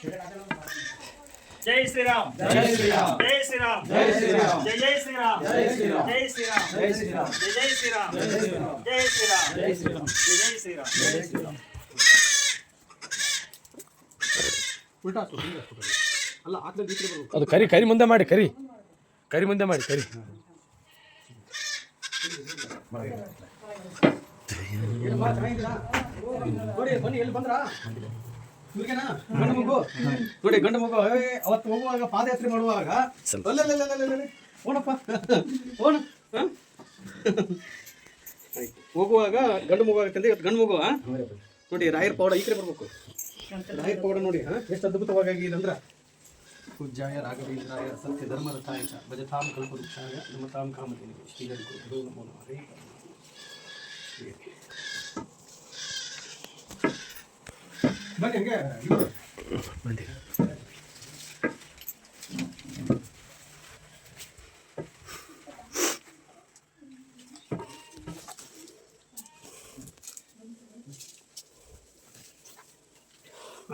ಜೈ ಶ್ರೀರಾಮ್ ಜೈ ಶ್ರೀರಾಮ್. ಜೈ ಶ್ರೀರಾಮ್ ಜೈ ಶ್ರೀರಾಮ್. ಜೈ ಜೈ ಶ್ರೀರಾಮ್ ಜೈ ಶ್ರೀರಾಮ್. ಜೈ ಶ್ರೀರಾಮ್ ಜೈ ಶ್ರೀರಾಮ್. ಜೈ ಜೈ ಶ್ರೀರಾಮ್ ಜೈ ಶ್ರೀರಾಮ್. ಜೈ ಶ್ರೀರಾಮ್ ಜೈ ಶ್ರೀರಾಮ್. ಜೈ ಜೈ ಶ್ರೀರಾಮ್ ಜೈ ಶ್ರೀರಾಮ್ ಉಲ್ಟಾ ಹಾಕು, ಹಿಂಗೆ ಹಾಕು ಬರೀ. ಅಲ್ಲ ಹಾಕ್ದಾಗ ಈ ಕಡೆ ಬರ್ಬೇಕು ಅದು ಕರಿ ಕರಿ ಮುಂದೆ ಮಾಡಿ ಕರಿ ಕರಿ ಮುಂದೆ ಮಾಡಿ ಕರಿ ಏನಮ್ಮ ಚೆನ್ನಾಗಿದ್ದೀರಾ ನೋಡಿ ಬನ್ನಿ ಎಲ್ಲಿ ಬಂದ್ರಾ ಇವ್ರಿಗೇನಾ ಗಂಡು ಮಗು? ನೋಡಿ ಗಂಡು ಮಗು ಅವತ್ತು ಹೋಗುವಾಗ ಪಾದಯಾತ್ರೆ ಮಾಡುವಾಗ. ಓಣಪ್ಪ ಓಣ. ಹೋಗುವಾಗ ಗಂಡು ಮಗು ಆಗುತ್ತಂದ್ರೆ ಇವತ್ತು ಗಂಡು ಮಗು ನೋಡಿ ರಾಯರ್ ಪೌಡರ್ ಈ ಕಡೆ ಬರ್ಬೇಕು. ರಾಯರ್ ಪೌಡ ನೋಡಿ ಎಷ್ಟು ಅದ್ಭುತವಾಗಿ ಅಂದ್ರ. ಪೂಜ್ಯಾಯ ರಾಘವೇಂದ್ರಾಯ ಸತ್ಯ ಧರ್ಮರಥಾಯ ಚ ಭಜತಾಂ ಕಲ್ಪವೃಕ್ಷಾಯ ನಮ್ಮ ಕಾಮಧೇನು. ಶ್ರೀಹರಿ ಗುರು ನಮೋ ನಮಃ. ಬನ್ನಿ ಹಂಗೆ.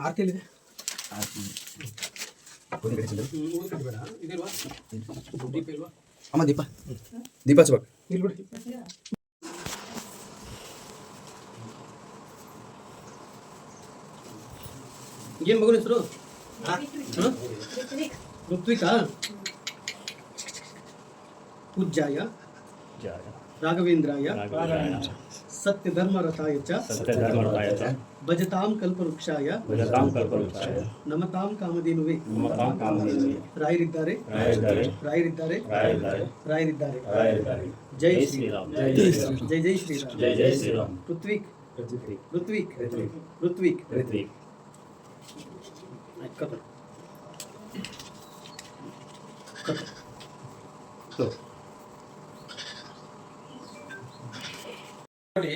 ಆರತಿ ಎಲ್ಲಿದೆ? ಬೇಡ ಇದಿಲ್ವಾ ದೀಪ ಇಲ್ವಾ? ಅಮ್ಮ ದೀಪ. ದೀಪ ಹಚ್ಬೇಕು. ಇಲ್ಲಿ ಏನ್ ಮಗನ ಹೆಸರು ಋತ್ವಿಕಾ ಪೂಜ್ಯಾಯ ರಾಘವೇಂದ್ರಾಯ ಸತ್ಯ ಧರ್ಮರಥಾಯ ಚ ಸತ್ಯಧರ್ಮರಾಯ ಚ ಭಜತಾಂ ಕಲ್ಪವೃಕ್ಷಾಯ ಭಜತಾಂ ಕಲ್ಪವೃಕ್ಷಾಯ ನಮತಾಂ ಕಾಮಧೇನುವೆ ನಮತಾಂ ಕಾಮಧೇನುವೆ ರಾಯರಿದ್ದಾರೆ ರಾಯರಿದ್ದಾರೆ ರಾಯರಿದ್ದಾರೆ ರಾಯರಿದ್ದಾರೆ ರಾಯರಿದ್ದಾರೆ ರಾಯರಿದ್ದಾರೆ ಜೈ ಜೈ ಶ್ರೀರಾಮ್ ಶ್ರೀರಾಮ್ ಜೈ ಶ್ರೀರಾಮ್ ಜೈ ಜೈ ಶ್ರೀರಾಮ್ ಜೈ ಜೈ ಶ್ರೀರಾಮ್ ಋತ್ವಿಕ್ ಋತ್ವಿಕ್ ಋತ್ವಿಕ್ ಋತ್ವಿಕ್ ಋತ್ವಿಕ್ ಋತ್ವಿಕ್ ಆಯ್ತು, ಕಥೆ. ಕಥೆ. ನೋಡಿ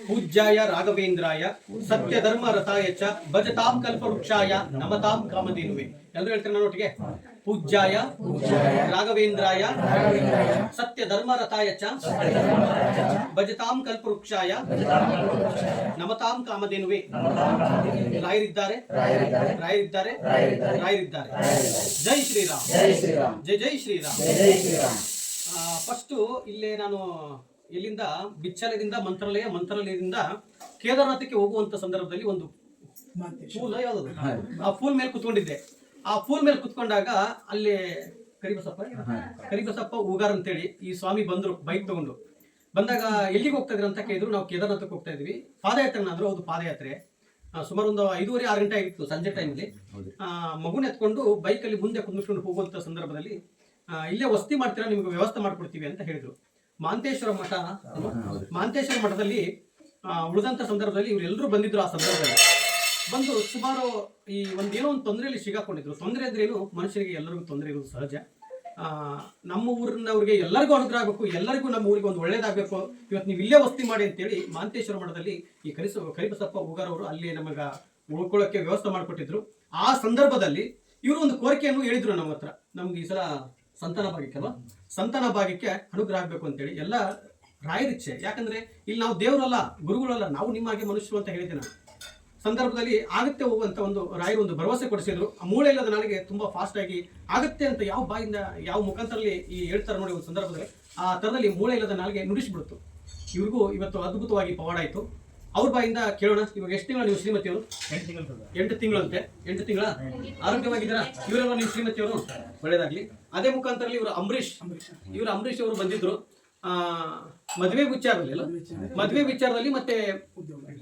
ಪೂಜ್ಯಾಯ ರಾಘವೇಂದ್ರಾಯ ಸತ್ಯ ಧರ್ಮ ರಥಾಯ ಚ ಭಜತಾಂ ಕಲ್ಪವೃಕ್ಷಾಯ ನಮತಾಂ ಕಾಮಧೇನುವೆ. ಎಲ್ಲರೂ ಹೇಳ್ತಾರೆ ನೋಟಿಗೆ ಪೂಜ್ಯಾಯ ರಾಘವೇಂದ್ರಾಯ ಸತ್ಯ ಧರ್ಮ ರಥಾಯ ಚ ಭಜತಾಂ ಕಲ್ಪವೃಕ್ಷಾಯ ನಮತಾಂ ಕಾಮಧೇನುವೆ. ರಾಯರಿದ್ದಾರೆ. ರಾಯರಿದ್ದಾರೆ. ರಾಯರಿದ್ದಾರೆ. ಜೈ ಶ್ರೀರಾಮ್. ಜೈ ಶ್ರೀರಾಮ್. ಜೈ ಜೈ ಶ್ರೀರಾಮ್. ಜೈ ಜೈ ಶ್ರೀರಾಮ್. ಫಸ್ಟು ಇಲ್ಲೇ ನಾನು ಇಲ್ಲಿಂದ ಬಿಚ್ಚಲದಿಂದ ಮಂತ್ರಾಲಯ ಮಂತ್ರಾಲಯದಿಂದ ಕೇದಾರನಾಥಕ್ಕೆ ಹೋಗುವಂತ ಸಂದರ್ಭದಲ್ಲಿ ಒಂದು ಫೂಲ್ ಯಾವ್ದು ಆ ಫೂಲ್ ಮೇಲೆ ಕುತ್ಕೊಂಡಿದ್ದೆ. ಆ ಫೋನ್ ಮೇಲೆ ಕುತ್ಕೊಂಡಾಗ ಅಲ್ಲಿ ಕರಿಬಸಪ್ಪ ಕರಿಬಸಪ್ಪ ಉಗಾರ್ ಅಂತೇಳಿ ಈ ಸ್ವಾಮಿ ಬಂದ್ರು ಬೈಕ್ ತಗೊಂಡು. ಬಂದಾಗ ಎಲ್ಲಿಗೆ ಹೋಗ್ತಾ ಇದ್ರು ಅಂತ ಕೇಳಿದ್ರು ನಾವು ಕೇದಾರ್ನಾಥಕ್ಕೆ ಹೋಗ್ತಾ ಇದ್ವಿ. ಪಾದಯಾತ್ರೆ ಅಂದ್ರು ಹೌದು ಪಾದಯಾತ್ರೆ. ಸುಮಾರು ಒಂದು ಐದೂವರೆ ಆರು ಗಂಟೆ ಆಗಿತ್ತು ಸಂಜೆ ಟೈಮಲ್ಲಿ ಮಗುನ ಎತ್ಕೊಂಡು ಬೈಕಲ್ಲಿ ಮುಂದೆ ಕುಂದಿಸ್ಕೊಂಡು ಹೋಗುವಂತ ಸಂದರ್ಭದಲ್ಲಿ ಇಲ್ಲೇ ವಸ್ತಿ ಮಾಡ್ತೀರಾ ನಿಮ್ಗೆ ವ್ಯವಸ್ಥೆ ಮಾಡ್ಕೊಡ್ತೀವಿ ಅಂತ ಹೇಳಿದ್ರು. ಮಾಂತೇಶ್ವರ ಮಠ? ಮಾಂತೇಶ್ವರ ಮಠದಲ್ಲಿ ಉಳಿದಂತ ಸಂದರ್ಭದಲ್ಲಿ ಇವರೆಲ್ಲರೂ ಬಂದಿದ್ರು ಆ ಸಂದರ್ಭದಲ್ಲಿ. ಬಂದು ಸುಮಾರು ಈ ಒಂದು ಏನೋ ಒಂದು ತೊಂದರೆಯಲ್ಲಿ ಸಿಗಾಕೊಂಡಿದ್ರು. ತೊಂದರೆ ಅಂದ್ರೆ ಏನು? ಮನುಷ್ಯರಿಗೆ ಎಲ್ಲರಿಗೂ ತೊಂದರೆ ಇರೋದು ಸಹಜ. ನಮ್ಮ ಊರಿನವ್ರಿಗೆ ಎಲ್ಲರಿಗೂ ಅನುಗ್ರಹ ಆಗಬೇಕು, ಎಲ್ಲರಿಗೂ ನಮ್ಮ ಊರಿಗೆ ಒಂದು ಒಳ್ಳೇದಾಗಬೇಕು. ಇವತ್ತು ನೀವು ಇಲ್ಲೇ ವಸ್ತಿ ಮಾಡಿ ಅಂತೇಳಿ ಮಾಂತೇಶ್ವರ ಮಠದಲ್ಲಿ ಈ ಕರಿಸ, ಕರಿಬಸಪ್ಪ ಉಗಾರವರು ಅಲ್ಲಿ ನಮಗ ಉಳ್ಕೊಳ್ಳೋಕ್ಕೆ ವ್ಯವಸ್ಥೆ ಮಾಡಿಕೊಟ್ಟಿದ್ರು. ಆ ಸಂದರ್ಭದಲ್ಲಿ ಇವರು ಒಂದು ಕೋರಿಕೆಯನ್ನು ಹೇಳಿದ್ರು ನಮ್ಮ ಹತ್ರ. ನಮ್ಗೆ ಈ ಸಲ ಸಂತಾನ ಭಾಗ್ಯಕ್ಕೆ ಅಲ್ವಾ? ಸಂತಾನ ಭಾಗ್ಯಕ್ಕೆ ಅನುಗ್ರಹ ಆಗಬೇಕು ಅಂತೇಳಿ. ಎಲ್ಲ ರಾಯರಿಚ್ಛೆ. ಯಾಕಂದ್ರೆ ಇಲ್ಲಿ ನಾವು ದೇವರಲ್ಲ, ಗುರುಗಳಲ್ಲ, ನಾವು ನಿಮ್ಮಾಗೆ ಮನುಷ್ಯರು ಅಂತ ಹೇಳಿದ್ದೆ ನಾನು ಸಂದರ್ಭದಲ್ಲಿ ಆಗತ್ತೆ ಹೋಗುವಂತ ಒಂದು ರಾಯರು ಒಂದು ಭರವಸೆ ಕೊಡಿಸಿದ್ರು. ಆ ಮೂಳೆ ಇಲ್ಲದ ನನಗೆ ತುಂಬಾ ಫಾಸ್ಟ್ ಆಗಿ ಆಗತ್ತೆ ಅಂತ ಯಾವ ಬಾಯಿಂದ ಯಾವ ಮುಖಾಂತರಲ್ಲಿ ಈ ಹೇಳ್ತಾರೆ ನೋಡಿ ಒಂದು ಸಂದರ್ಭದಲ್ಲಿ ಆ ತರದಲ್ಲಿ ಮೂಳೆ ಇಲ್ಲದ ನಾಲಿಗೆ ನುಡಿಸ್ಬಿಡ್ತು. ಇವ್ರಿಗೂ ಇವತ್ತು ಅದ್ಭುತವಾಗಿ ಪವಾಡ ಆಯ್ತು. ಅವ್ರ ಬಾಯಿಂದ ಕೇಳೋಣ ಇವಾಗ ಎಷ್ಟು ತಿಂಗಳ ನೀವು ಶ್ರೀಮತಿಯವರು ಎಂಟು ತಿಂಗಳಂತೆ. ಎಂಟು ತಿಂಗಳ? ಆರೋಗ್ಯವಾಗಿದ್ದೀರಾ? ಇವರೆಲ್ಲ ನೀವು ಶ್ರೀಮತಿಯವರು ಒಳ್ಳೇದಾಗ್ಲಿ. ಅದೇ ಮುಖಾಂತರಲ್ಲಿ ಇವರು ಅಂಬರೀಶ್ ಇವರು ಅಂಬರೀಶ್ ಅವರು ಬಂದಿದ್ರು. ಮದುವೆ ವಿಚಾರದಲ್ಲಿ ಅಲ್ಲ ಮದುವೆ ವಿಚಾರದಲ್ಲಿ ಮತ್ತೆ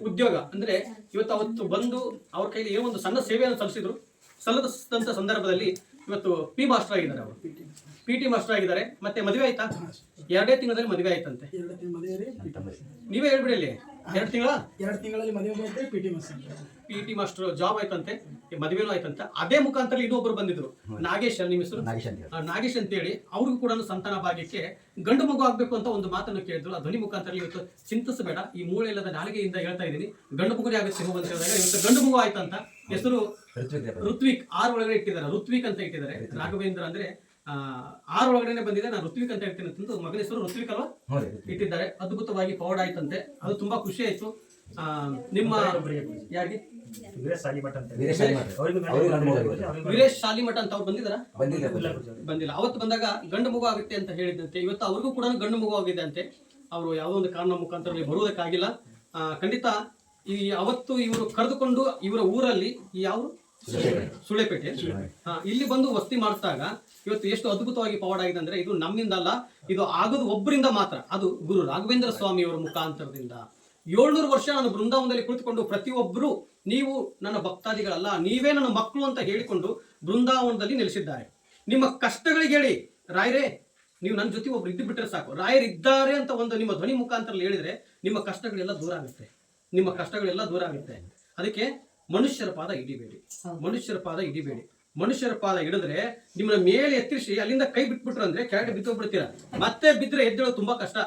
ಉದ್ಯೋಗ. ಅಂದ್ರೆ ಇವತ್ತು ಅವತ್ತು ಬಂದು ಅವ್ರ ಕೈಲಿ ಏನೋ ಒಂದು ಸಣ್ಣ ಸೇವೆಯನ್ನು ಸಲ್ಲಿಸಿದ್ರು. ಸಲ್ಲದಂತ ಸಂದರ್ಭದಲ್ಲಿ ಇವತ್ತು ಪಿ ಮಾಸ್ಟರ್ ಆಗಿದ್ದಾರೆ ಅವರು. ಪಿ ಟಿ ಮಾಸ್ಟರ್ ಆಗಿದ್ದಾರೆ. ಮತ್ತೆ ಮದುವೆ ಆಯ್ತಾ? ಎರಡೇ ತಿಂಗಳಲ್ಲಿ ಮದುವೆ ಆಯ್ತಂತೆ. ಎರಡು ತಿಂಗಳು ಮದುವೆ ನೀವೇ ಹೇಳ್ಬಿಡಿ ಅಲ್ಲಿ. ಎರಡು ತಿಂಗಳ? ಎರಡು ತಿಂಗಳಲ್ಲಿ ಮದುವೆ P T master P T master job ಆಯ್ತಂತೆ ಈ ಮದುವೆನೂ ಆಯ್ತಂತೆ. ಅದೇ ಮುಖಾಂತರ ಇನ್ನೊಬ್ರು ಬಂದಿದ್ರು. ನಾಗೇಶ್ ಅಲ್ಲ ನಿಮ್ಮ ಹೆಸರು? ನಾಗೇಶ್ ಅಂತ ಹೇಳಿ. ಅಂತೇಳಿ ಅವ್ರಿಗೂ ಕೂಡ ಸಂತಾನ ಭಾಗ್ಯಕ್ಕೆ ಗಂಡು ಮಗು ಆಗ್ಬೇಕು ಅಂತ ಒಂದು ಮಾತನ್ನು ಕೇಳಿದ್ರು. ಆ ಧ್ವನಿ ಮುಖಾಂತರ ಇವತ್ತು ಚಿಂತಿಸಬೇಡ. ಈ ಮೂಳೆ ಇಲ್ಲದ ನಾಲಿಗೆಯಿಂದ ಹೇಳ್ತಾ ಇದ್ದೀನಿ. ಗಂಡು ಮಗುನೇ ಆಗುತ್ತೆ ಅಂತ ಹೇಳಿದಾಗ ಇವತ್ತು ಗಂಡು ಮಗು ಆಯ್ತಂತ. ಹೆಸರು ಋತ್ವಿಕ್ ಆರ್ ಒಳಗಡೆ ಇಟ್ಟಿದ್ದಾರೆ. ಋತ್ವಿಕ್ ಅಂತ ಇಟ್ಟಿದ್ದಾರೆ. ರಾಘವೇಂದ್ರ ಅಂದ್ರೆ ಆರು ಒಳಗಡೆ ಬಂದಿದೆ. ನಾನು ಋತ್ವಿಕ್ ಅಂತ ಹೇಳ್ತೀನಿ. ಅಂತಂದು ಮಗನ ಹೆಸರು ಋತ್ವಿಕ್ ಅಲ್ವಾ. ಇಟ್ಟಿದ್ದಾರೆ. ಅದ್ಭುತವಾಗಿ ಪೌಡ್ ಆಯ್ತಂತೆ. ಅದು ತುಂಬಾ ಖುಷಿ ಆಯ್ತು. ಆ, ನಿಮ್ಮ ಯಾರಿಗೆ? ವೀರೇಶ್ ಸಾಲಿಮಠ ಅಂತ. ವೀರೇಶ್ ಶಾಲಿಮಠ. ಅಂತ ಅವ್ರು ಬಂದಿದಾರ ಬಂದಿಲ್ಲ ಅವತ್ತು ಬಂದಾಗ ಗಂಡು ಮಗು ಆಗುತ್ತೆ ಅಂತ ಹೇಳಿದಂತೆ ಇವತ್ತು ಅವ್ರಿಗೂ ಕೂಡ ಗಂಡು ಮಗು ಆಗಿದೆ ಅಂತೆ. ಅವರು ಯಾವುದೋ ಒಂದು ಕಾರಣ ಮುಖಾಂತರ ಬರುವುದಕ್ಕಾಗಿಲ್ಲ. ಖಂಡಿತ ಈ ಅವತ್ತು ಇವರು ಕರೆದುಕೊಂಡು ಇವರ ಊರಲ್ಲಿ ಯಾವ ಸುಳೆಪೇಟೆ ಹಾ, ಇಲ್ಲಿ ಬಂದು ವಸ್ತಿ ಮಾಡಿಸಿದಾಗ ಇವತ್ತು ಎಷ್ಟು ಅದ್ಭುತವಾಗಿ ಪವಾಡ ಆಗಿದೆ ಅಂದ್ರೆ ಇದು ನಮ್ಮಿಂದ ಅಲ್ಲ ಇದು ಆಗೋದು ಒಬ್ಬರಿಂದ ಮಾತ್ರ. ಅದು ಗುರು ರಾಘವೇಂದ್ರ ಸ್ವಾಮಿಯವರ ಮುಖಾಂತರದಿಂದ. ಏಳ್ನೂರು ವರ್ಷ ನಾನು ಬೃಂದಾವನದಲ್ಲಿ ಕುಳಿತುಕೊಂಡು ಪ್ರತಿಯೊಬ್ಬರು ನೀವು ನನ್ನ ಭಕ್ತಾದಿಗಳಲ್ಲ ನೀವೇ ನನ್ನ ಮಕ್ಕಳು ಅಂತ ಹೇಳಿಕೊಂಡು ಬೃಂದಾವನದಲ್ಲಿ ನೆಲೆಸಿದ್ದಾರೆ. ನಿಮ್ಮ ಕಷ್ಟಗಳಿಗೆ ಹೇಳಿ ರಾಯರೇ ನೀವು ನನ್ನ ಜೊತೆ ಒಬ್ರು ಇದ್ದು ಬಿಟ್ಟರೆ ಸಾಕು. ರಾಯರ್ ಇದ್ದಾರೆ ಅಂತ ಒಂದು ನಿಮ್ಮ ಧ್ವನಿ ಮುಖಾಂತರ ಹೇಳಿದ್ರೆ ನಿಮ್ಮ ಕಷ್ಟಗಳೆಲ್ಲ ದೂರ ಆಗುತ್ತೆ. ನಿಮ್ಮ ಕಷ್ಟಗಳೆಲ್ಲ ದೂರ ಆಗುತ್ತೆ. ಅದಕ್ಕೆ ಮನುಷ್ಯರ ಪಾದ ಹಿಡಿಬೇಡಿ. ಮನುಷ್ಯರ ಪಾದ ಹಿಡಿಬೇಡಿ. ಮನುಷ್ಯರ ಪಾದ ಹಿಡಿದ್ರೆ ನಿಮ್ಮನ್ನ ಮೇಲೆ ಎತ್ತರಿಸಿ ಅಲ್ಲಿಂದ ಕೈ ಬಿಟ್ಬಿಟ್ರು ಅಂದ್ರೆ ಕೆಳಗೆ ಬಿದ್ದೋಗ್ಬಿಡ್ತೀರ. ಮತ್ತೆ ಬಿದ್ರೆ ಎದ್ದೇಳೋದು ತುಂಬಾ ಕಷ್ಟ.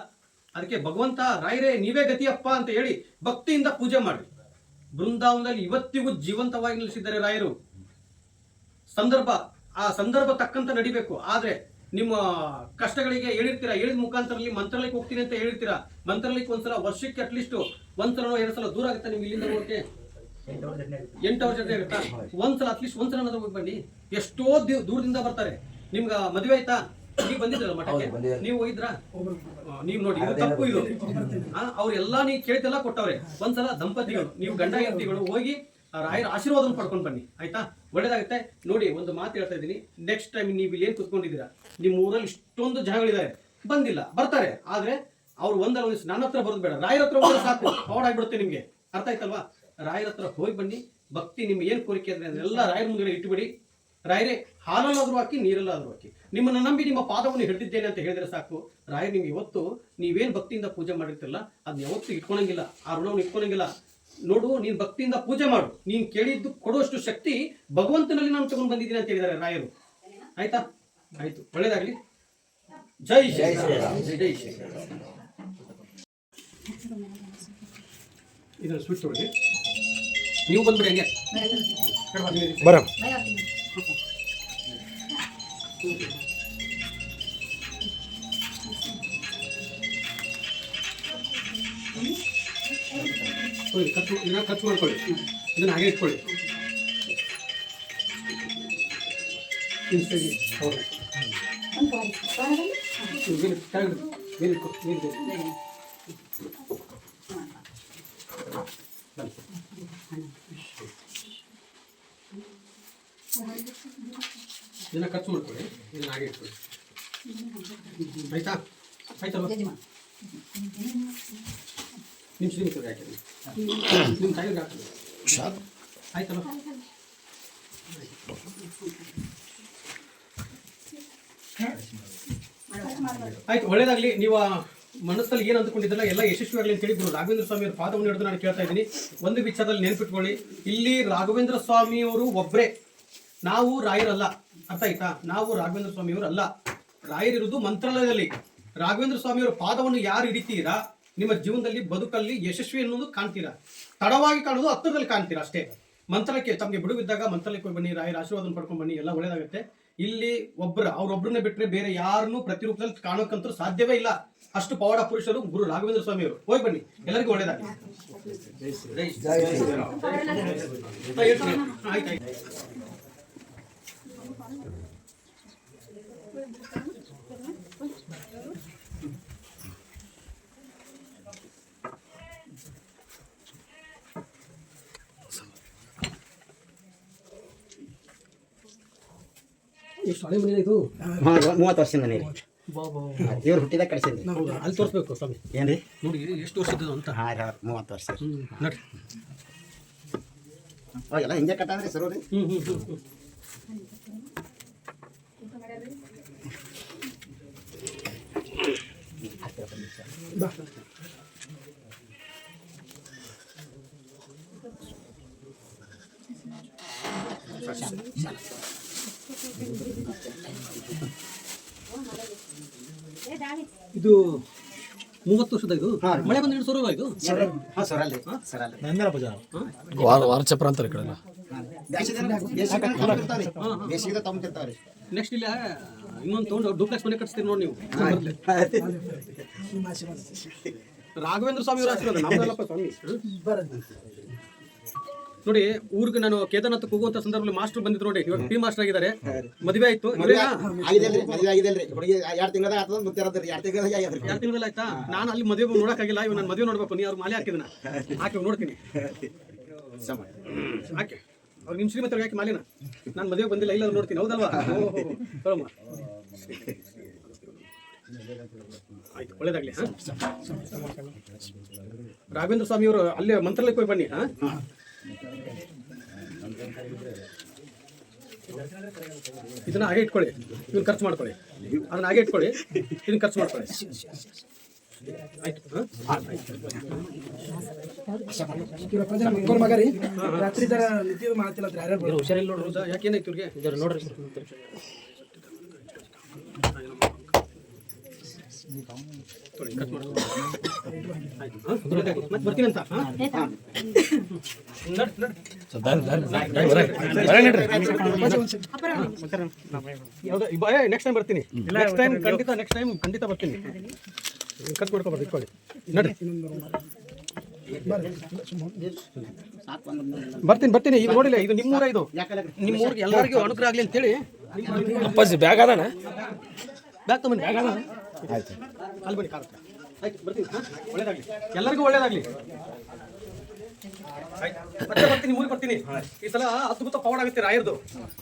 ಅದಕ್ಕೆ ಭಗವಂತ ರಾಯರೇ ನೀವೇ ಗತಿಯಪ್ಪ ಅಂತ ಹೇಳಿ ಭಕ್ತಿಯಿಂದ ಪೂಜೆ ಮಾಡಿ ಬೃಂದಾವನದಲ್ಲಿ ಇವತ್ತಿಗೂ ಜೀವಂತವಾಗಿ ನಿಲ್ಲಿಸಿದ್ದಾರೆ ರಾಯರು. ಸಂದರ್ಭ ಆ ಸಂದರ್ಭ ತಕ್ಕಂತ ನಡಿಬೇಕು. ಆದ್ರೆ ನಿಮ್ಮ ಕಷ್ಟಗಳಿಗೆ ಹೇಳಿರ್ತೀರಾ? ಹೇಳಿದ ಮುಖಾಂತರದಲ್ಲಿ ಮಂತ್ರಾಲಯಕ್ಕೆ ಹೋಗ್ತೀನಿ ಅಂತ ಹೇಳಿರ್ತೀರಾ? ಮಂತ್ರಾಲಯಕ್ಕೆ ಒಂದ್ಸಲ ವರ್ಷಕ್ಕೆ ಅಟ್ಲೀಸ್ಟ್ ಒಂದ್ಸಲ ಎರಡು ಸಲ ದೂರ ಆಗುತ್ತೆ ನಿಮ್ಗೆ ಇಲ್ಲಿಂದ ಹೋಗಕ್ಕೆ ಎಂಟು ಅವರ್ ಜರ್ನಿ ಆಗುತ್ತೆ. ಎಂಟು ಅವರ್ ಜೊತೆ ಆಗುತ್ತಾ ಒಂದ್ಸಲ ಅಟ್ಲೀಸ್ಟ್ ಒಂದ್ಸಲ ಏನಾದ್ರು ಹೋಗಿ ಬನ್ನಿ. ಎಷ್ಟೋ ದೂರದಿಂದ ಬರ್ತಾರೆ. ನಿಮ್ಗ ಮದುವೆ ಆಯ್ತಾ? ನೀವು ಬಂದಿದ್ರಲ್ಲ ಮಠಕ್ಕೆ. ನೀವು ಹೋಗಿದ್ರಾ? ನೀವ್ ನೋಡಿ ಇದು ತಪ್ಪು ಇದು. ಅವ್ರೆಲ್ಲಾ ನೀವು ಕೇಳ್ತೆಲ್ಲ ಕೊಟ್ಟವ್ರೆ. ಒಂದ್ಸಲ ದಂಪತಿಗಳು ನೀವು ಗಂಡ ಹೆಂಡತಿಗಳು ಹೋಗಿ ಆ ರಾಯರ ಆಶೀರ್ವಾದನ ಪಡ್ಕೊಂಡು ಬನ್ನಿ. ಆಯ್ತಾ? ಒಳ್ಳೇದಾಗುತ್ತೆ. ನೋಡಿ ಒಂದು ಮಾತು ಹೇಳ್ತಾ ಇದ್ದೀನಿ. ನೆಕ್ಸ್ಟ್ ಟೈಮ್ ನೀವು ಇಲ್ಲಿ ಏನ್ ಕುತ್ಕೊಂಡಿದ್ದೀರಾ? ನಿಮ್ಮ ಊರಲ್ಲಿ ಇಷ್ಟೊಂದು ಜನಗಳಿದ್ದಾರೆ. ಬಂದಿಲ್ಲ ಬರ್ತಾರೆ. ಆದ್ರೆ ಅವ್ರು ಒಂದಲ್ಲ ಒಂದು ನನ್ನ ಹತ್ರ ಬರೋದು ಬೇಡ. ರಾಯರ ಹತ್ರ ಹೋದ್ರೆ ಸಾಕು. ಅವಾರ್ಡ್ ಆಗ್ಬಿಡುತ್ತೆ ನಿಮ್ಗೆ. ಅರ್ಥ ಆಯ್ತಲ್ವಾ? ರಾಯರ ಹತ್ರ ಹೋಗಿ ಬನ್ನಿ. ಭಕ್ತಿ ನಿಮ್ಗೆ ಏನ್ ಕೋರಿಕೆ ಅಂದ್ರೆ ಅದನ್ನೆಲ್ಲ ರಾಯರ ಮುಂದೆ ಇಟ್ಬಿಡಿ ರಾಯರೇ ಹಾಲಲ್ಲಾದ್ರೂ ಹಾಕಿ ನೀರಲ್ಲಾದ್ರೂ ಹಾಕಿ. ನಿಮ್ಮನ್ನ ನಂಬಿ ನಿಮ್ಮ ಪಾದವನ್ನು ಹಿಡಿದಿದ್ದೇನೆ ಅಂತ ಹೇಳಿದ್ರೆ ಸಾಕು. ರಾಯರ್ ನಿಮ್ಗೆ ಇವತ್ತು ನೀವೇನ್ ಭಕ್ತಿಯಿಂದ ಪೂಜೆ ಮಾಡಿರ್ತಿರಲ್ಲ ಅದನ್ನ ಯಾವತ್ತೂ ಇಟ್ಕೊಳಂಗಿಲ್ಲ ಆ ಋಣವನ್ನು ಇಟ್ಕೊಳಂಗಿಲ್ಲ. ನೋಡು ನೀನ್ ಭಕ್ತಿಯಿಂದ ಪೂಜೆ ಮಾಡು. ನೀನ್ ಕೇಳಿದ್ದು ಕೊಡುವಷ್ಟು ಶಕ್ತಿ ಭಗವಂತನಲ್ಲಿ ನಾನು ತಗೊಂಡು ಬಂದಿದ್ದೀನಿ ಅಂತ ಹೇಳಿದ್ದಾರೆ ರಾಯರು. ಆಯ್ತಾ? ಆಯ್ತು. ಒಳ್ಳೇದಾಗ್ಲಿ. ಜೈ ಜೈ ಜೈ ಜೈ ಶ್ರೀರಾಮ್. ಇದನ್ನು ಸ್ವಿಚ್ ತೊಗೊಳ್ಳಿ ನೀವು ಬಂದ್ಬಿಡಿ ಹಂಗೆ. ಬರ. ಕಟ್ ಇದನ್ನ ಕಟ್ ಮಾಡ್ಕೊಳ್ಳಿ. ಇದನ್ನ ಹಾಗೆ ಇಟ್ಕೊಳ್ಳಿ. ಇನ್ನು ನೀರು ಹೌದು ಇನ್ನು ಮೇಲೆ ಕೆಳಗಡೆ ಮೇಲೆ ಇಟ್ಕೊ, ಮೇಲೆ ಮೇಲೆ. ಬನ್ನಿ. ಇದನ್ನ ಖರ್ಚು ಮಾಡ್ಕೊಳ್ಳಿ. ಇದನ್ನ ಹಾಗೆ ಇಟ್ಕೊಳ್ಳಿ. ಆಯ್ತಾ? ಆಯ್ತಲ್ವ? ನಿಮ್ಮ ಶ್ರೀಮಂತರಿಗೆ ಹಾಕಿ ನಿಮ್ಮ ತಾಯಿಗೆ ಹಾಕಿ ಆಯ್ತಲ್ಲ ಆಯ್ತು. ಒಳ್ಳೇದಾಗ್ಲಿ. ನೀವು ಮನಸ್ಸಲ್ಲಿ ಏನು ಅಂದ್ಕೊಂಡಿದ್ದಲ್ಲ, ಎಲ್ಲ ಯಶಸ್ವಿಯಾಗಲಿ ಅಂತ ಹೇಳಿ ಗುರು ರಾಘವೇಂದ್ರ ಸ್ವಾಮಿ ಅವರ ಪಾದವನ್ನು ಹಿಡಿದು ನಾನು ಕೇಳ್ತಾ ಇದ್ದೀನಿ. ಒಂದು ವಿಚಾರದಲ್ಲಿ ನೆನ್ಪಿಟ್ಕೊಳ್ಳಿ. ಇಲ್ಲಿ ರಾಘವೇಂದ್ರ ಸ್ವಾಮಿಯವರು ಒಬ್ಬರೇ ನಾವು ರಾಯರಲ್ಲ. ಅರ್ಥ ಆಯ್ತಾ? ನಾವು ರಾಘವೇಂದ್ರ ಸ್ವಾಮಿಯವರು ಅಲ್ಲ ರಾಯರಿರುವುದು ಮಂತ್ರಾಲಯದಲ್ಲಿ. ರಾಘವೇಂದ್ರ ಸ್ವಾಮಿಯವರ ಪಾದವನ್ನು ಯಾರು ಹಿಡಿತೀರಾ? ನಿಮ್ಮ ಜೀವನದಲ್ಲಿ ಬದುಕಲ್ಲಿ ಯಶಸ್ವಿ ಅನ್ನೋದು ಕಾಣ್ತೀರಾ? ತಡವಾಗಿ ಕಾಣೋದು ಹತ್ತಿರದಲ್ಲಿ ಕಾಣ್ತೀರಾ ಅಷ್ಟೇ? ಮಂತ್ರಕ್ಕೆ ತಮಗೆ ಬಿಡುವಿದ್ದಾಗ ಮಂತ್ರಾಲಯಕ್ಕೆ ಹೋಗಿ ಬನ್ನಿ, ರಾಯರ ಆಶೀರ್ವಾದನ ಪಡ್ಕೊಂಡು ಬನ್ನಿ, ಎಲ್ಲ ಒಳ್ಳೇದಾಗುತ್ತೆ. ಇಲ್ಲಿ ಒಬ್ಬರ ಅವ್ರೊಬ್ಬರನ್ನ ಬಿಟ್ಟರೆ ಬೇರೆ ಯಾರನ್ನು ಪ್ರತಿರೂಪದಲ್ಲಿ ಕಾಣೋಕಂತೂ ಸಾಧ್ಯವೇ ಇಲ್ಲ. ಅಷ್ಟು ಪವಾಡ ಪುರುಷರು ಗುರು ರಾಘವೇಂದ್ರ ಸ್ವಾಮಿಯವರು ಹೋಗಿ ಬನ್ನಿ. ಎಲ್ಲರಿಗೂ ಒಳ್ಳೇದಾಗಲಿ ಜೈ ಶ್ರೀರಾಮ್. ಹಾ, ಹೇಳ್ತೀನಿ. ಆಯ್ತು ಆಯ್ತು ಎಷ್ಟು ಹಳೆ ಮನೆ ಇದು? ಮೂವತ್ತು ವರ್ಷದಿಂದ ನೀರಿ. ಬಾ ಬಾ ಇವ್ರು ಹುಟ್ಟಿದ ಕಳಿಸಿದ್ರಿ ಅಲ್ಲಿ ತೋರಿಸ್ಬೇಕು ಸ್ವಾಮಿ. ಏನ್ರಿ? ನೋಡಿ ಎಷ್ಟು ವರ್ಷದ್ದು ಅಂತ. ಹಾಂ ರೀ ಮೂವತ್ತು ವರ್ಷ. ನಡ್ರಿ ಅವಾಗೆಲ್ಲ ಹಿಂಗೆ ಕಟ್ಟಾದ್ರಿ ಸರ್ ರೀ? ಇದು ಮೂವತ್ತು ವರ್ಷದ ಇದು? ಮಳೆ ಬಂದ ಸೊರ ಇದು? ಹಾಂ ಸರ್ ಅಲ್ರಿ ಸರ್ ಅಲ್ರಿ ವಾರಚಪ್ರ ಅಂತಾರೆ ಈ ಕಡೆ ಎಲ್ಲ. ನೆಕ್ಸ್ಟ್ ಇಲ್ಲ ಇನ್ನೊಂದು ತೊಗೊಂಡು ಡೂಪ್ಲೆಕ್ಸ್ ಮನೆ ಕಟ್ಸ್ತೀರಿ ನೋಡಿ ನೀವು. ರಾಘವೇಂದ್ರ ಸ್ವಾಮಿ ಅವರ ಆಶೀರ್ವಾದ. ನಮ್ದಲ್ಲಪ್ಪ ಸ್ವಾಮಿ. ನೋಡಿ ಊರಿಗೆ ನಾನು ಕೇದಾರ್ನಾಥಕ್ಕೆ ಹೋಗುವಂತ ಸಂದರ್ಭದಲ್ಲಿ ಮಾಸ್ಟರ್ ಬಂದಿದ್ರು ನೋಡಿ. ಇವಾಗ ಪಿ ಮಾಸ್ಟರ್ ಆಗಿದ್ದಾರೆ. ಮದುವೆ ಆಯ್ತು. ಎರಡು ಗೊತ್ತಿರದ್ರಿ ಎರಡು ತಿಂಗಳ ಆಯ್ತಾ? ನಾನು ಅಲ್ಲಿ ಮದುವೆ ನೋಡಕ್ಕಾಗಿಲ್ಲ. ಇವ್ ನಾನು ಮದುವೆ ನೋಡ್ಬೇಕು. ನೀ ಅವ್ರ ಮಾಲೆ ಹಾಕಿದನ. ಹಾಕಿ ನೋಡ್ತೀನಿ. ಹಾಕಿ. ಅವ್ರು ನಿಮ್ ಶ್ರೀಮಂತ ಯಾಕೆ ಮಾಲಿನ. ನಾನು ಮದುವೆ ಬಂದಿಲ್ಲ. ಇಲ್ಲ ನೋಡ್ತೀನಿ. ಹೌದಲ್ವಾ? ಓಹೋ ಆಯ್ತು ಒಳ್ಳೇದಾಗ್ಲಿ ಹಾ? ರಾಘವೇಂದ್ರ ಸ್ವಾಮಿ ಅವರು ಅಲ್ಲೇ ಮಂತ್ರಾಲಯಕ್ಕೆ ಹೋಗಿ ಬನ್ನಿ ಹಾ. ಇದನ್ನ ಹಾಗೆ ಇಟ್ಕೊಳ್ಳಿ ಇದನ್ನ ಖರ್ಚು ಮಾಡ್ಕೊಳ್ಳಿ ಅದನ್ನ ಹಾಗೆ ಇಟ್ಕೊಳ್ಳಿ ಇದನ್ನ ಖರ್ಚು ಮಾಡ್ಕೊಳ್ಳಿ ಆಯ್ತು ಹಾ? ಇವ್ರ ಪ್ರಜೆ ಮಕ್ಕಳ ಮಗ ರೀ ರಾತ್ರಿ ತರ ನಿಂತಿದ್ದು ಮಾಡ್ತಿಲ್ಲ? ಹುಷಾರಿಲ್ಲ ನೋಡ್ರಿ ಯಾಕೇನಾಯ್ತು ಇವ್ರಿಗೆ ನೋಡ್ರಿ ತೊಗೊಳ್ಳಿ, ನೆಕ್ಸ್ಟ್ ಟೈಮ್ ಬರ್ತೀನಿ ನೆಕ್ಸ್ಟ್ ಟೈಮ್ ಖಂಡಿತ ನೆಕ್ಸ್ಟ್ ಟೈಮ್ ಖಂಡಿತ ಬರ್ತೀನಿ. ಕಟ್ ಮಾಡ್ಕೊಬಾರ್ದು ಇಟ್ಕೊಳ್ಳಿ ನಡ್ರಿ ಬರ್ತೀನಿ ಬರ್ತೀನಿ ಈಗ ನೋಡಿಲ್ಲ ಇದು ನಿಮ್ಮೂರ ಇದು ನಿಮ್ಮ ಊರಿಗೆ ಎಲ್ಲರಿಗೂ ಅನುಗ್ರಹ ಆಗಲಿ ಅಂತೇಳಿ. ಅಪ್ಪಾಜಿ ಬ್ಯಾಗ್ ಅದಾನ ಬ್ಯಾಗ್ ತಗೊಂಡು ಬ್ಯಾಗ್ ಆಯ್ತು. ಅಲ್ಲಿ ಬನ್ನಿ ಕಾರ್. ಆಯ್ತು ಬರ್ತೀನಿ. ಹಾ? ಒಳ್ಳೇದಾಗ್ಲಿ. ಎಲ್ಲರಿಗೂ ಒಳ್ಳೇದಾಗ್ಲಿ. ಆಯ್ತು. ಮತ್ತೆ ಬರ್ತೀನಿ ಊರಿಗೆ ಬರ್ತೀನಿ. ಈ ಸಲ ಅದ್ಭುತ ಪವಾಡ ಆಗುತ್ತೆ ರಾಯರ್ದು.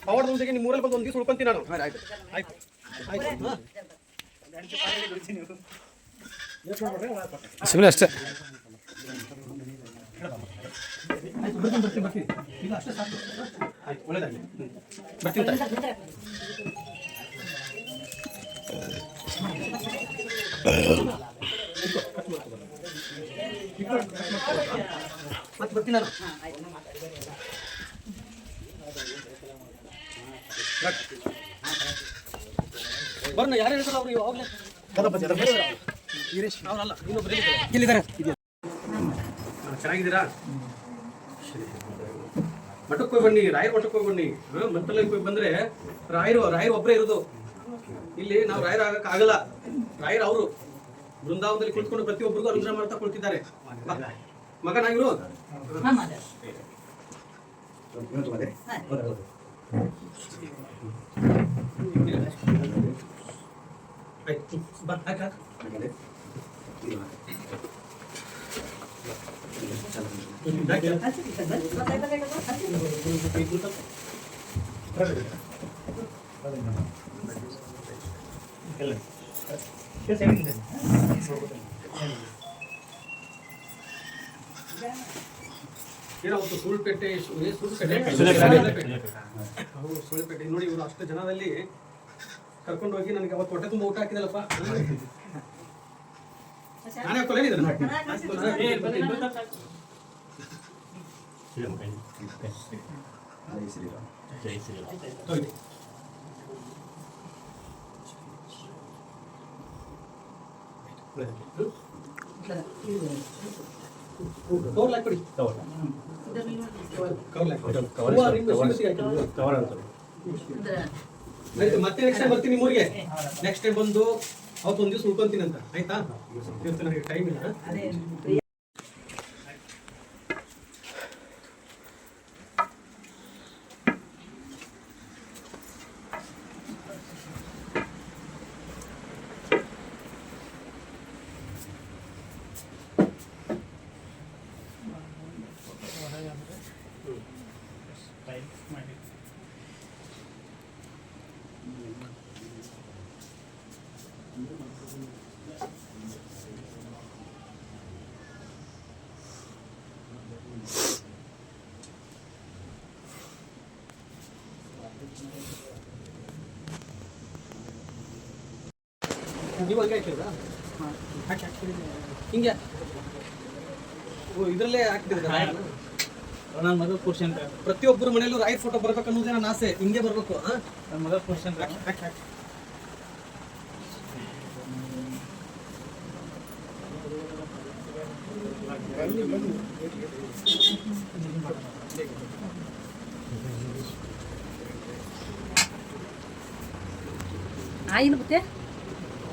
ಪವಾಡದ ಜೊತೆಗೆ ನಿಮ್ಮ ಊರಲ್ಲಿ ಬಂದು ಒಂದು ದಿವಸ ಉಳ್ಕೊಂತೀನಿ ನಾನು. ಆಯ್ತು. ಆಯ್ತು. ಆಯ್ತು. ಹಾ? ಅಷ್ಟೇ. ಬರ್ತೀನಿ ಬರ್ತೀನಿ ಬರ್ತೀನಿ. ಇಲ್ಲ ಅಷ್ಟೇ ಸಾಕು. ಆಯ್ತು ಒಳ್ಳೇದಾಗ್ಲಿ. ಬರ್ತೀನಿ. ಮತ್ತೆ ಬರ್ತೀನಿ ನಾನು ಬರ್ನ ಯಾರು ಹೇಳ್ತಾರ ಅವ್ರು ಯಾವಾಗಲೇ ಅವರಲ್ಲ ಇನ್ನೊಬ್ರು ಎಲ್ಲಿದ್ದಾರೆ ಚೆನ್ನಾಗಿದ್ದೀರಾ ಮಠಕ್ಕೆ ಹೋಗಿ ಬನ್ನಿ ರಾಯರ್ ಮಠಕ್ಕೆ ಹೋಗಿ ಬನ್ನಿ ಮಂತ್ರಾಲಯಕ್ಕೆ ಹೋಗಿ ಬಂದ್ರೆ ರಾಯರು ರಾಯರು ಒಬ್ಬರೇ ಇರೋದು ಇಲ್ಲಿ ನಾವು ರಾಯರ್ ಆಗಲ್ಲ ರಾಯರು ಅವರು ಬೃಂದಾವನದಲ್ಲಿ ಕುಳಿತುಕೊಂಡು ಪ್ರತಿಯೊಬ್ಬರಿಗೂ ಅನುಗ್ರಹ ಮಾಡ್ತಾ ಕುಳಿತಿದ್ದಾರೆ. ಮಗನಾಗಿರು ಆಯ್ತು. ಅವತ್ತು ಸುಳ್ಪೇಟೆ ನೋಡಿ ಇವರು ಅಷ್ಟು ಜನದಲ್ಲಿ ಕರ್ಕೊಂಡು ಹೋಗಿ ನನಗೆ ಅವತ್ತು ಹೊಟ್ಟೆ ತುಂಬ ಊಟ ಹಾಕಿದಲ್ಲಪ್ಪ ನಾನೇ ಕೊಲೆ ಜೈ ಶ್ರೀರಾಮ್ ಮತ್ತೆ ನೆಕ್ಸ್ಟ್ ಟೈಮ್ ಬರ್ತೀನಿ ಮೂರಿಗೆ ನೆಕ್ಸ್ಟ್ ಟೈಮ್ ಬಂದು ಅವತ್ತು ಒಂದು ದಿವಸ ಉಳ್ಕೊಂತೀನಿ ಅಂತ ಆಯ್ತಾ ಟೈಮ್ ಇಲ್ಲ ನೀವು ಹಂಗೆ ಹಾಕಿದ್ರಾ? ಹಾಕಿ ಹಾಕಿ. ಹಿಂಗೆ. ಓ ಇದರಲ್ಲೇ ಹಾಕಿದ್ರೆ ನನ್ನ ಮಗ ಪುರುಷನ್ ಪ್ರತಿಯೊಬ್ಬರ ಮನೆಯಲ್ಲೂ ರಾಯರ್ ಫೋಟೋ ಬರ್ಬೇಕು ಅನ್ನೋದೇ ನನ್ನ ಆಸೆ. ಹಿಂಗೆ ಬರ್ಬೇಕು ಹಾ ನನ್ನ ಮಗ ಪುರುಷನ್ ಹಾಕಿ ಹಾಕಿ ಹಾಕಿ. ಆಯಿನ ಹೋಗ್ಯಾರ.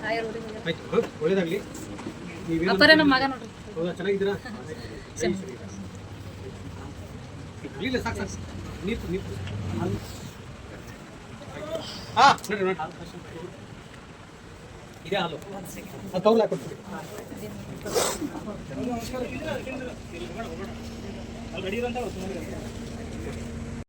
ಆಯ್ತು ಒಳ್ಳೇದಾಗ್ಲಿ. ಅಪ್ಪರೇ ನಮ್ಮ ಮಗ ನೋಡ್ರಿ. ಹೌದಾ ಚೆನ್ನಾಗಿದ್ದೀರಾ? ಇಲ್ಲ ಸಾಕು ಸಾಕು. ನೀರು ನೀರು ಹಾ ನೋಡಿ ನೋಡಿ ಇದೇ ಹಾಲು. ಅದು ತಗೊಳ್ಳಿ ಹಾಕ್ಕೊಡ್ತೀವಿ ಅಲ್ಲಿ